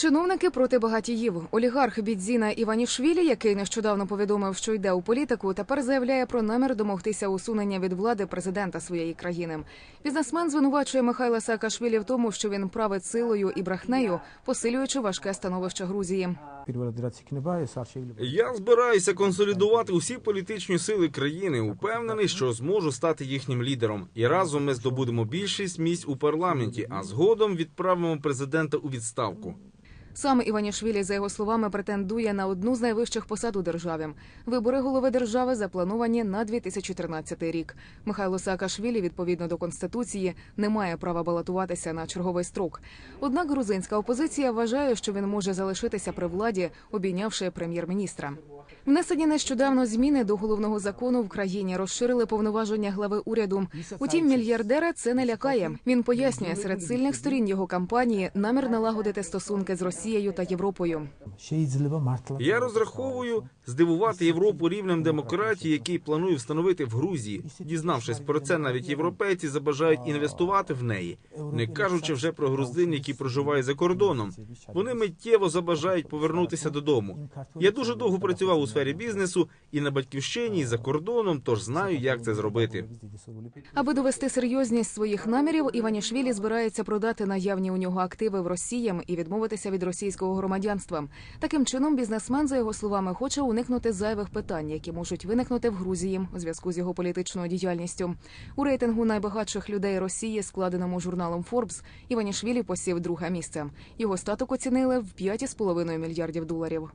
Чиновники проти багатіїв. Олігарх Бідзіна Іванішвілі, який нещодавно повідомив, що йде у політику, тепер заявляє про намір домогтися усунення від влади президента своєї країни. Бізнесмен звинувачує Михайла Саакашвілі в тому, що він править силою і брехнею, посилюючи важке становище Грузії. Я збираюся консолідувати усі політичні сили країни. Упевнений, що зможу стати їхнім лідером. І разом ми здобудемо більшість місць у парламенті, а згодом відправимо президента у відставку. Сам Іванішвілі, за його словами, претендує на одну з найвищих посад у державі. Вибори голови держави заплановані на 2013 рік. Михайло Саакашвілі, відповідно до конституції, не має права балотуватися на черговий строк. Однак грузинська опозиція вважає, що він може залишитися при владі, обійнявши прем'єр-міністра. Внесені нещодавно зміни до головного закону в країні розширили повноваження глави уряду. Утім, мільярдера це не лякає. Він пояснює серед сильних сторін його кампанії намір налагодити стосунки з Росією та Європою. Я розраховую здивувати Європу рівнем демократії, який планую встановити в Грузії. Дізнавшись про це, навіть європейці забажають інвестувати в неї, не кажучи вже про грузин, які проживають за кордоном. Вони миттєво забажають повернутися додому. Я дуже довго працював у сфері бізнесу і на батьківщині, і за кордоном, тож знаю, як це зробити. Аби довести серйозність своїх намірів, Іванішвілі збирається продати наявні у нього активи в Росії і відмовитися від російського громадянства. Таким чином, бізнесмен, за його словами, хоче уникнути зайвих питань, які можуть виникнути в Грузії у зв'язку з його політичною діяльністю. У рейтингу найбагатших людей Росії, складеному журналом Forbes, Іванішвілі посів друге місце. Його статок оцінили в 5,5 мільярдів доларів.